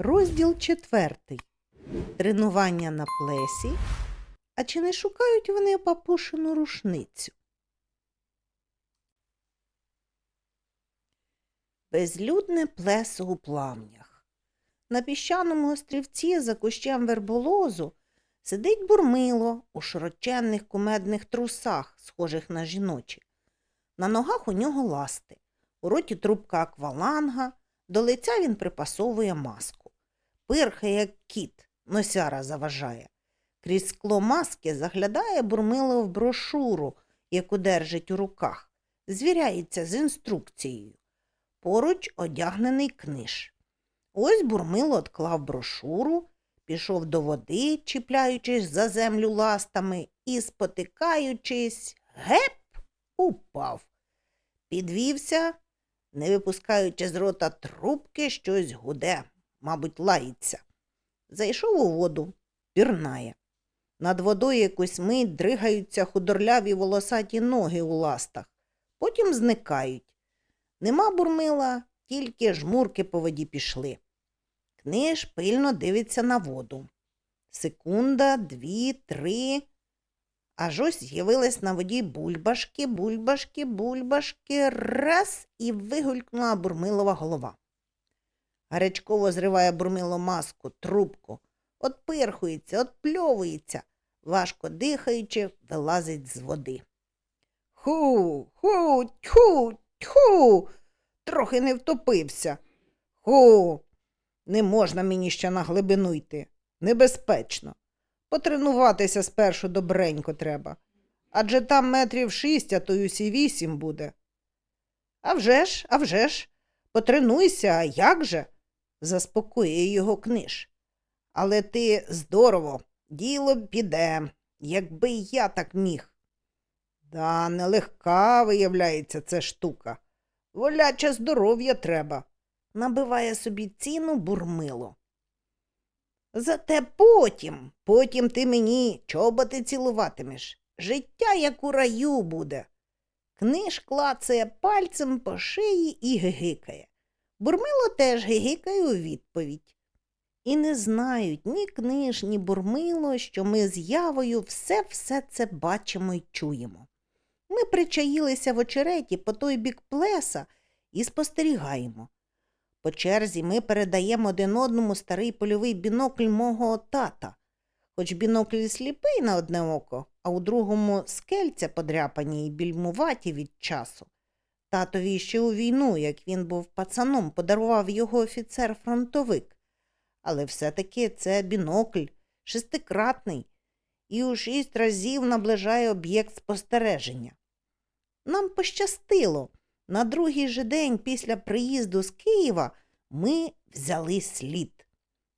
Розділ четвертий. Тренування на плесі. А чи не шукають вони папушину рушницю? Безлюдне плесо у плавнях. На піщаному острівці за кущем верболозу сидить бурмило у широченних кумедних трусах, схожих на жіночі. На ногах у нього ласти, у роті трубка акваланга, до лиця він припасовує маску. Пирхає, як кіт, носяра заважає. Крізь скло маски заглядає бурмило в брошуру, яку держить у руках, звіряється з інструкцією. Поруч одягнений книж. Ось бурмило отклав брошуру, пішов до води, чіпляючись за землю ластами, і, спотикаючись, геп, упав. Підвівся, не випускаючи з рота трубки, щось гуде, мабуть, лається. Зайшов у воду, пірнає. Над водою якусь мить дригаються худорляві волосаті ноги у ластах, потім зникають. Нема бурмила, тільки жмурки по воді пішли. Книж пильно дивиться на воду. Секунда, дві, три. Аж ось з'явились на воді бульбашки, бульбашки, бульбашки, раз і вигулькнула бурмилова голова. Гарячково зриває бурмило маску, трубку, отпирхується, отпльовується, важко дихаючи, вилазить з води. Ху, ху, тьху, тьху, трохи не втопився. Ху, не можна мені ще на глибину йти. Небезпечно. Потренуватися спершу добренько треба. Адже там метрів шість, а то й усі вісім буде. А вже ж, а вже ж, потренуйся, а як же? Заспокоює його книж. Але ти здорово, діло піде, якби я так міг. Да, нелегка, виявляється, це штука. Воляче здоров'я треба. Набиває собі ціну бурмило. Зате потім, потім ти мені чоботи цілуватимеш. Життя, як у раю буде. Книж клацає пальцем по шиї і гигикає. Бурмило теж гигикає у відповідь. І не знають ні книж, ні бурмило, що ми з явою все все це бачимо й чуємо. Ми причаїлися в очереті по той бік плеса і спостерігаємо. По черзі ми передаємо один одному старий польовий бінокль мого тата. Хоч бінокль сліпий на одне око, а у другому скельця подряпані і більмуваті від часу. Татові ще у війну, як він був пацаном, подарував його офіцер-фронтовик. Але все-таки це бінокль шестикратний і у шість разів наближає об'єкт спостереження. Нам пощастило. На другий же день після приїзду з Києва ми взяли слід.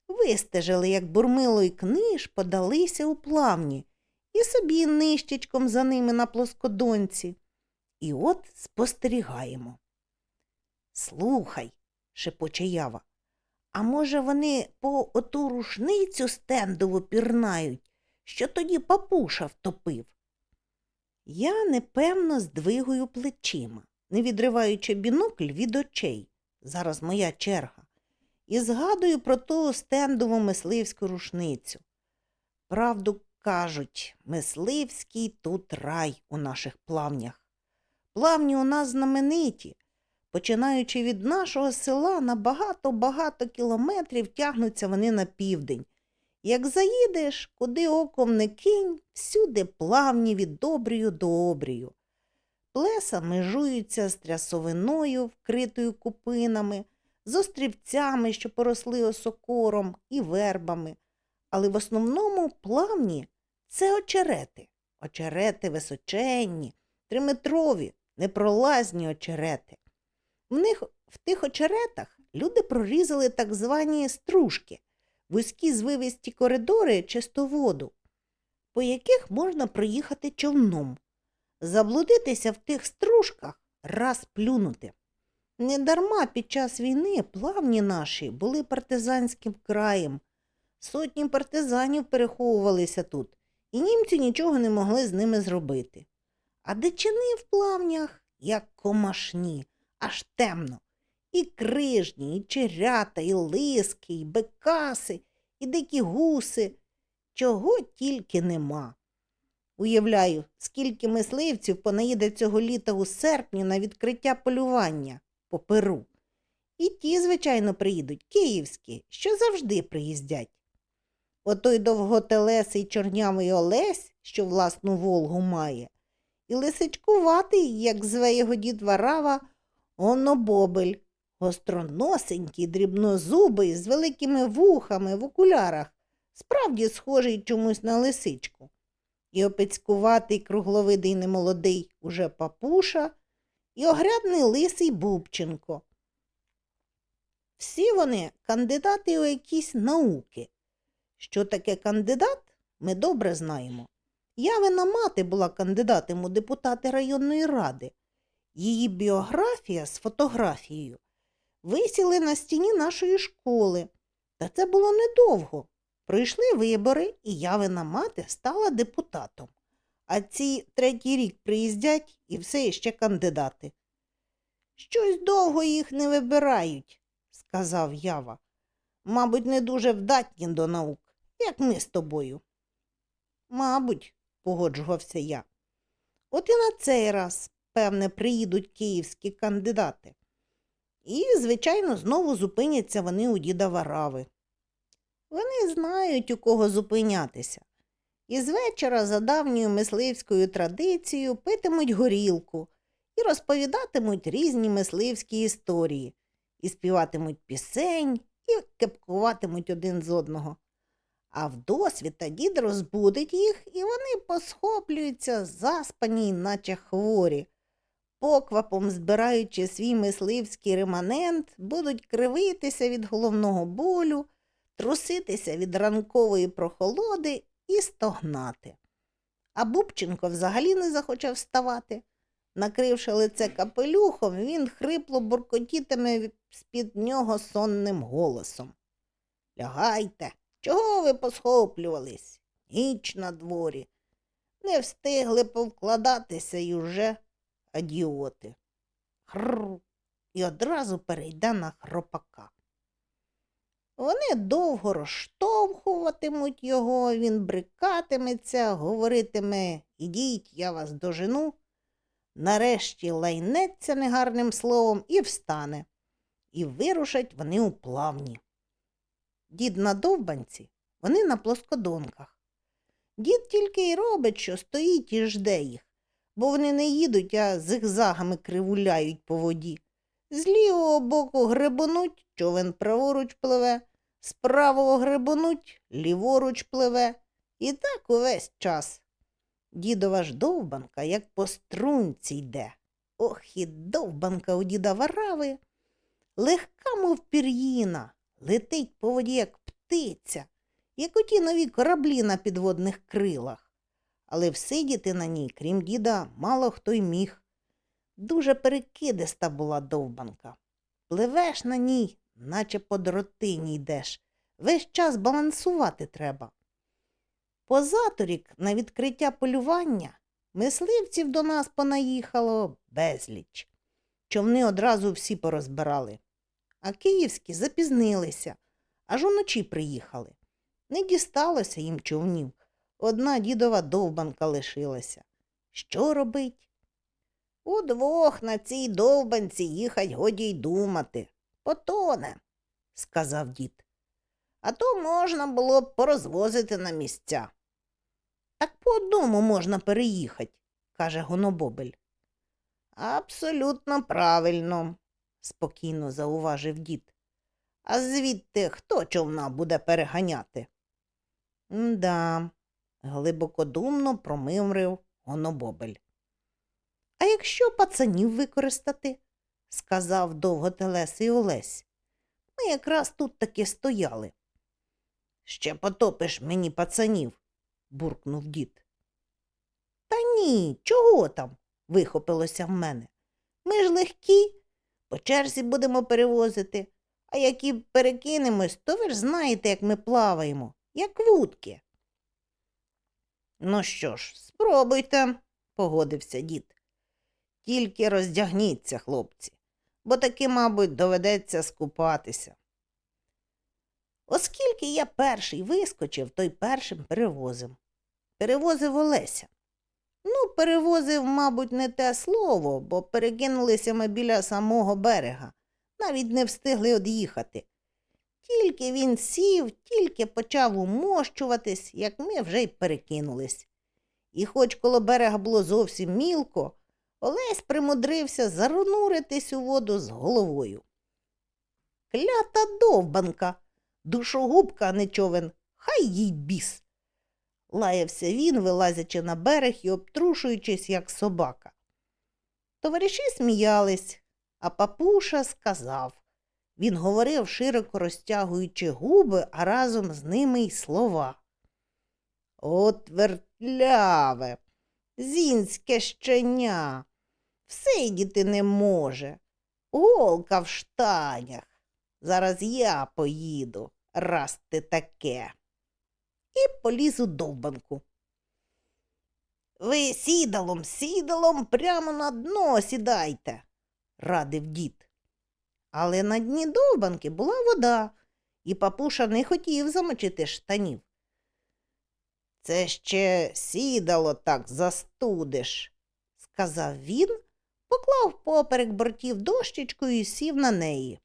Вистежили, як бурмило й книж, подалися у плавні і собі нищечком за ними на плоскодонці. І от спостерігаємо. Слухай, шепоче ява, а може вони по оту рушницю стендову пірнають, що тоді папуша втопив? Я непевно здвигую плечима, не відриваючи бінокль від очей. Зараз моя черга. І згадую про ту стендову мисливську рушницю. Правду кажуть, мисливський тут рай у наших плавнях. Плавні у нас знамениті. Починаючи від нашого села на багато-багато кілометрів тягнуться вони на південь. Як заїдеш, куди оком не кинь, всюди плавні від добрію до обрію. Плеса межуються з трясовиною, вкритою купинами, з острівцями, що поросли осокором, і вербами. Але в основному плавні це очерети. Очерети височенні, триметрові, непролазні очерети. В них в тих очеретах люди прорізали так звані стружки, вузькі звивисті коридори чистоводу, по яких можна проїхати човном. Заблудитися в тих стружках раз плюнути. Недарма під час війни плавні наші були партизанським краєм. Сотні партизанів переховувалися тут, і німці нічого не могли з ними зробити. А дичини в плавнях, як комашні, аж темно, І крижні, і черята, і лиски, і бекаси, і дикі гуси. Чого тільки нема. Уявляю, скільки мисливців понаїде цього літа у серпні на відкриття полювання по Перу. І ті, звичайно, приїдуть, київські, що завжди приїздять. Отой довготелесий чорнявий Олесь, що власну Волгу має, і лисичкуватий, як зве його дід Варава, онобобель, гостроносенький, дрібнозубий, з великими вухами в окулярах, справді схожий чомусь на лисичку. І опецькуватий кругловидий немолодий уже папуша, і огрядний лисий Бубченко. Всі вони кандидати у якісь науки. Що таке кандидат, ми добре знаємо. Явина мати була кандидатом у депутати районної ради. Її біографія з фотографією висіли на стіні нашої школи. Та це було недовго. Пройшли вибори, і Явина мати стала депутатом. А ці третій рік приїздять і все ще кандидати. Щось довго їх не вибирають, сказав Ява. Мабуть, не дуже вдатні до наук, як ми з тобою. Мабуть, погоджувався я. От і на цей раз, певне, приїдуть київські кандидати. І, звичайно, знову зупиняться вони у діда Варави. Вони знають, у кого зупинятися. І з вечора за давньою мисливською традицією питимуть горілку і розповідатимуть різні мисливські історії, і співатимуть пісень, і кепкуватимуть один з одного. А вдосвіта дід розбудить їх, і вони посхоплюються, заспані, наче хворі. Поквапом збираючи свій мисливський реманент, будуть кривитися від головного болю, труситися від ранкової прохолоди і стогнати. А Бубченко взагалі не захоче вставати. Накривши лице капелюхом, він хрипло буркотітиме з-під нього сонним голосом. Лягайте, чого ви посхоплювались? Ніч на дворі. Не встигли повкладатися й уже адіоти. Хрр. І одразу перейде на хропака. Вони довго розштовхуватимуть його, він брикатиметься, говоритиме Ідіть, я вас дожену. Нарешті лайнеться негарним словом і встане. І вирушать вони у плавні. Дід на довбанці, вони на плоскодонках. Дід тільки й робить, що стоїть і жде їх, бо вони не їдуть, а зигзагами кривуляють по воді. З лівого боку гребонуть, човен праворуч пливе, з правого гребонуть, ліворуч пливе. І так увесь час. Дідова ж довбанка, як по струнці йде. Ох, і довбанка у діда варави. Легка, мов пір'їна, летить по воді, як птиця, як оті нові кораблі на підводних крилах. Але всидіти на ній, крім діда, мало хто й міг. Дуже перекидиста була довбанка. Пливеш на ній, наче по дротині йдеш. Весь час балансувати треба. Позаторік на відкриття полювання мисливців до нас понаїхало безліч. Човни одразу всі порозбирали. А київські запізнилися, аж уночі приїхали. Не дісталося їм човнів. Одна дідова довбанка лишилася. Що робить? Удвох на цій довбанці їхать годі й думати. Потоне, сказав дід. А то можна було б порозвозити на місця. Так по одному можна переїхати, каже Гонобобель. Абсолютно правильно, спокійно зауважив дід. А звідти хто човна буде переганяти? Мда, глибокодумно промимрив Гонобобель. А якщо пацанів використати, сказав довготелесий Олесь. Ми якраз тут таки стояли. Ще потопиш мені пацанів, буркнув дід. Та ні, чого там? вихопилося в мене. Ми ж легкі, по черзі будемо перевозити, а як і перекинемось, то ви ж знаєте, як ми плаваємо, як вудки. Ну що ж, спробуйте, погодився дід. Тільки роздягніться, хлопці. бо таки, мабуть, доведеться скупатися. Оскільки я перший вискочив, той першим перевозив. Перевозив Олеся. Ну, перевозив, мабуть, не те слово, бо перекинулися ми біля самого берега, навіть не встигли од'їхати. Тільки він сів, тільки почав умощуватись, як ми вже й перекинулись. І хоч коло берега було зовсім мілко, Олесь примудрився зануритись у воду з головою. Клята довбанка, душогубка, не човен, хай їй біс. Лаявся він, вилазячи на берег і обтрушуючись, як собака. Товариші сміялись, а папуша сказав. Він говорив, широко розтягуючи губи, а разом з ними й слова. От вертляве, зінське щеня, всидіти не може. Голка в штанях. Зараз я поїду, раз ти таке. І поліз у довбанку. Ви сідалом, сідалом прямо на дно сідайте, радив дід. Але на дні довбанки була вода, і папуша не хотів замочити штанів. Це ще сідало так застудиш, сказав він, поклав поперек бортів дощечку і сів на неї.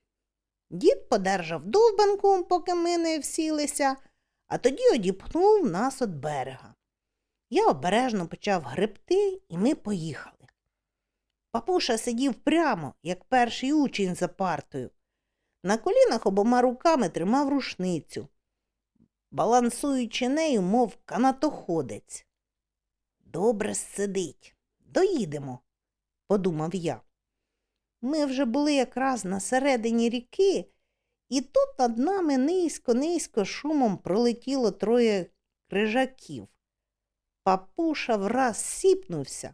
Дід подержав довбанку, поки ми не всілися, а тоді одіпхнув нас від берега. Я обережно почав гребти, і ми поїхали. Папуша сидів прямо, як перший учень за партою. На колінах обома руками тримав рушницю, балансуючи нею, мов канатоходець. Добре сидить, доїдемо, подумав я. Ми вже були якраз на середині ріки, і тут над нами низько-низько шумом пролетіло троє крижаків. Папуша враз сіпнувся,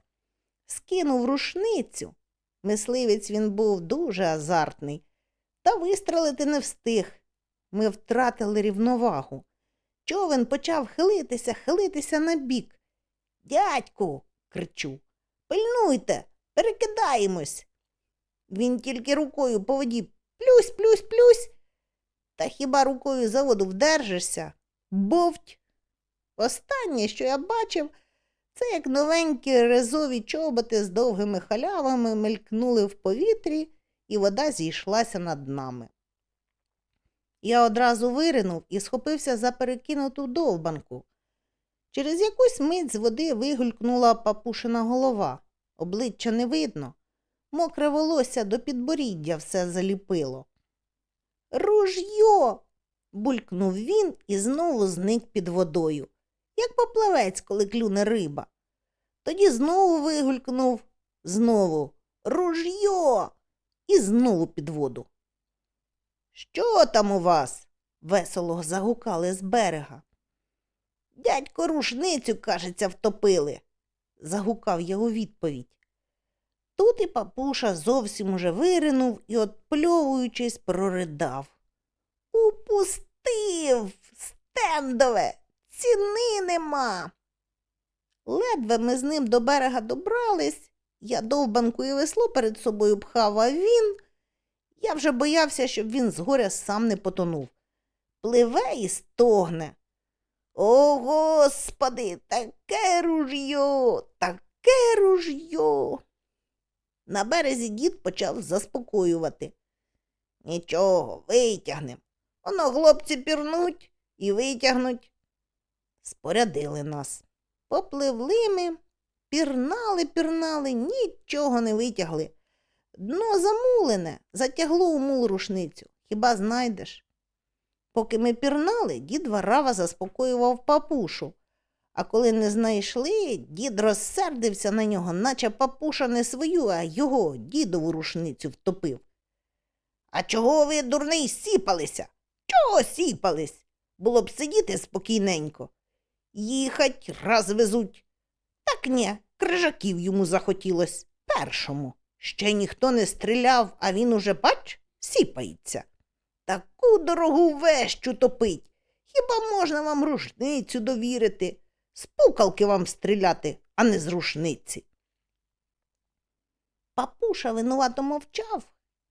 скинув рушницю. Мисливець він був дуже азартний, та вистрелити не встиг. Ми втратили рівновагу. Човен почав хилитися, хилитися на бік. Дядьку, кричу, пильнуйте, перекидаємось. Він тільки рукою по воді плюсь, плюсь, плюсь. Та хіба рукою за воду вдержишся? Бовть. Останнє, що я бачив, це як новенькі резові чоботи з довгими халявами мелькнули в повітрі, і вода зійшлася над нами. Я одразу виринув і схопився за перекинуту довбанку. Через якусь мить з води вигулькнула папушина голова. Обличчя не видно. Мокре волосся до підборіддя все заліпило. Ружьо. булькнув він і знову зник під водою, як поплавець, коли клюне риба. Тоді знову вигулькнув, знову ружьо і знову під воду. Що там у вас? весело загукали з берега. Дядько рушницю, кажеться, втопили, загукав я у відповідь. Тут і папуша зовсім уже виринув і, отпльовуючись, проридав. Упустив, стендове, ціни нема. Ледве ми з ним до берега добрались, я довбанку і весло перед собою пхав, а він. Я вже боявся, щоб він згоря сам не потонув. Пливе і стогне. О, господи, таке ружьо, таке ружьо. На березі дід почав заспокоювати. Нічого, витягнем. Воно хлопці пірнуть і витягнуть. Спорядили нас. Попливли ми, пірнали, пірнали, нічого не витягли. Дно замулене, затягло у мул рушницю. Хіба знайдеш? Поки ми пірнали, дід варава заспокоював папушу. А коли не знайшли, дід розсердився на нього, наче папуша не свою, а його дідову рушницю втопив. А чого ви, дурний, сіпалися? Чого сіпались? Було б сидіти спокійненько. Їхать раз везуть. Так ні, крижаків йому захотілось першому. Ще ніхто не стріляв, а він уже, бач, сіпається. Таку дорогу вещу топить. Хіба можна вам рушницю довірити? З пукалки вам стріляти, а не з рушниці. Папуша винувато мовчав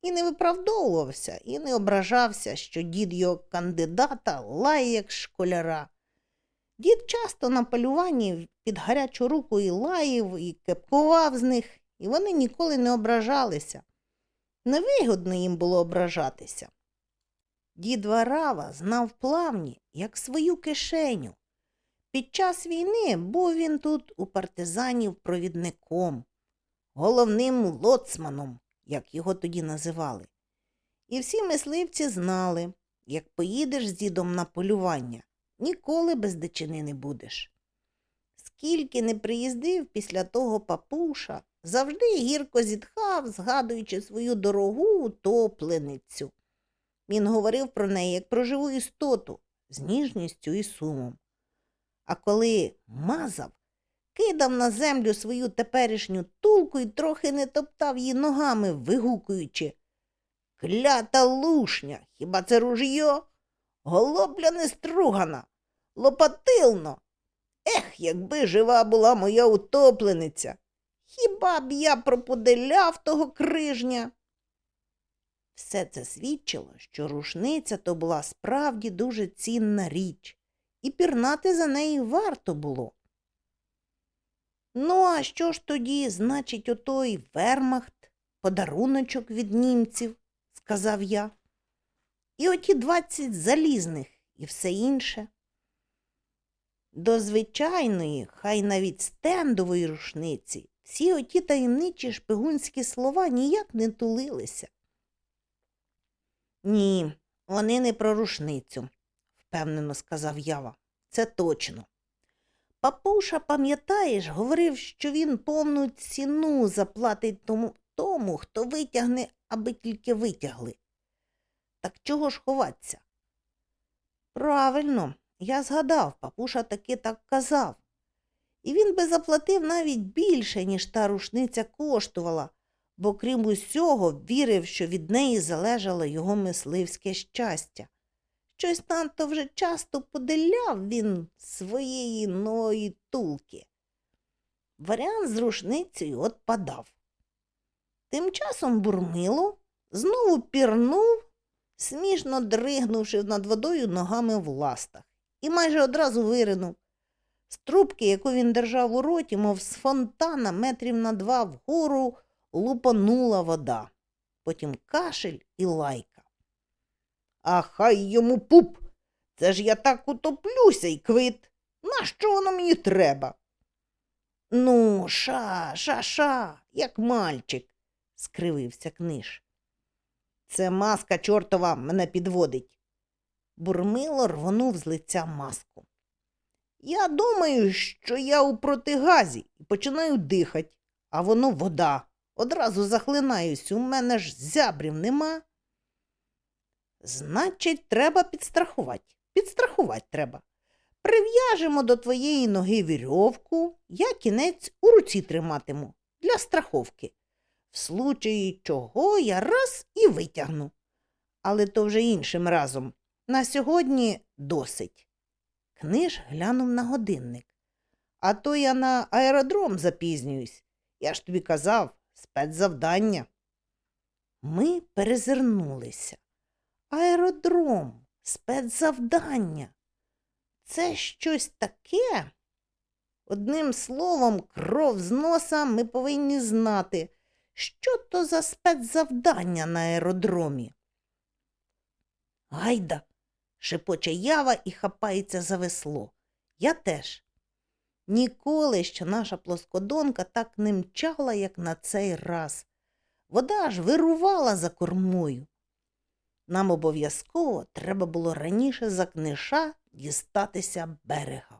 і не виправдовувався, і не ображався, що дід його кандидата лає як школяра. Дід часто на полюванні під гарячу руку і лаїв, і кепкував з них, і вони ніколи не ображалися. Невигодно їм було ображатися. Дід Варава знав плавні, як свою кишеню. Під час війни був він тут у партизанів провідником, головним лоцманом, як його тоді називали. І всі мисливці знали, як поїдеш з дідом на полювання, ніколи без дичини не будеш. Скільки не приїздив після того папуша, завжди гірко зітхав, згадуючи свою дорогу утопленицю. Він говорив про неї як про живу істоту з ніжністю і сумом. А коли мазав, кидав на землю свою теперішню тулку і трохи не топтав її ногами, вигукуючи Клята лушня, хіба це ружьо? Голобля не стругана, лопатилно. Ех, якби жива була моя утоплениця. Хіба б я проподеляв того крижня? Все це свідчило, що рушниця то була справді дуже цінна річ, і пірнати за нею варто було. Ну, а що ж тоді, значить, отой вермахт, подаруночок від німців, сказав я. І оті двадцять залізних і все інше. До звичайної, хай навіть стендової рушниці, всі оті таємничі шпигунські слова ніяк не тулилися. Ні, вони не про рушницю, впевнено сказав Ява. Це точно. Папуша, пам'ятаєш, говорив, що він повну ціну заплатить тому, тому, хто витягне, аби тільки витягли. Так чого ж ховатися? Правильно, я згадав, папуша таки так казав. І він би заплатив навіть більше, ніж та рушниця коштувала, бо крім усього вірив, що від неї залежало його мисливське щастя. Щось надто вже часто поделяв він своєї нової тулки. Варіант з рушницею отпадав. Тим часом бурмило знову пірнув, смішно дригнувши над водою ногами в ластах, і майже одразу виринув. З трубки, яку він держав у роті, мов з фонтана метрів на два вгору лупанула вода, потім кашель і лайка. А хай йому пуп. Це ж я так утоплюся й квит. Нащо воно мені треба? Ну, ша, ша, ша, як мальчик, скривився книж. Це маска чортова мене підводить. Бурмило рвонув з лиця маску. Я думаю, що я у протигазі і починаю дихати, а воно вода. Одразу захлинаюсь, у мене ж зябрів нема. Значить, треба підстрахувати. Підстрахувати треба. Прив'яжемо до твоєї ноги вірьовку, я кінець у руці триматиму для страховки. В случаї чого я раз і витягну. Але то вже іншим разом. На сьогодні досить. Книж глянув на годинник. А то я на аеродром запізнююсь. Я ж тобі казав, спецзавдання. Ми перезирнулися. Аеродром, спецзавдання. Це щось таке. Одним словом, кров з носа ми повинні знати, що то за спецзавдання на аеродромі. Гайда, шепоче ява і хапається за весло. Я теж. Ніколи ще наша плоскодонка так не мчала, як на цей раз. Вода аж вирувала за кормою. Нам обов'язково треба було раніше за книша дістатися берега.